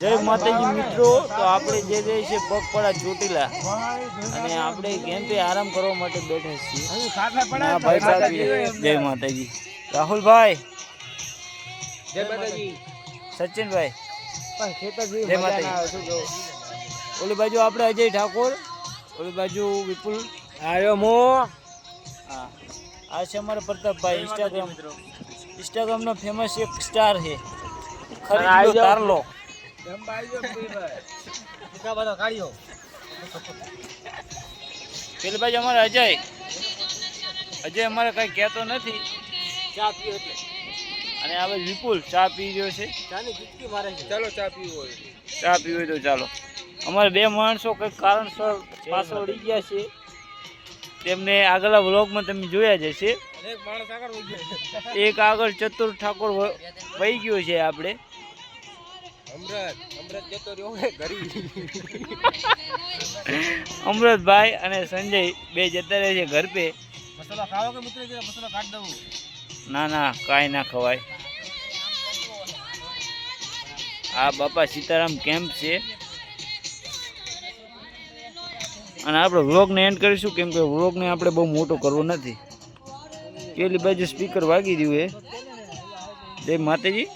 જય માતાજી મિત્રો તો આપણે જે જઈએ છે પગપાળા ચોટીલા અને આપણે કેમ્પે આરામ કરવા માટે બેઠા છીએ. ભાઈ જય માતાજી. રાહુલભાઈ. જય માતાજી. સચિનભાઈ. જય માતાજી. ઓલી બાજુ આપણે અજય ઠાકોર ઓલી બાજુ વિપુલ. આવ્યો મો. હા. આ છે અમારા પ્રતાપભાઈ ઇન્સ્ટાગ્રામ ઇન્સ્ટાગ્રામનો ફેમસ એક સ્ટાર છે. ખરી તારલો. પેલી અમારે અજય. અજય અમારે કઈ કહેતો નથી. ચા પીવો એટલે. અને હવે વિપુલ ચા પી રહ્યો છે. ચાની ચૂટકી મારે છે. ચાલો ચા પીવો ચા પીવો હોય તો ચાલો. અમારે બે માણસો કંઈક કારણસર પાછળ ઉડી ગયા છે. તેમને આગલા વ્લોગમાં તમે જોયા જ હશે. એક આગળ ચતુર ઠાકોર વહી ગયો છે આપણે. અમૃતભાઈ અને સંજય બે જતા રહે છે ઘર પે. મસાલા ખાવો કે મિત્ર કે મસાલા કાઢ દઉં. ના ના કાંઈ ના ખવાય. આ બાપા સીતારામ કેમ્પ છે. અને આપણે વ્લોગને એન્ડ કરીશું કેમ કે વ્લોગને આપણે બહુ મોટો કરવો નથી. પેલી બાજુ સ્પીકર વાગી રહ્યું એ જય માતાજી.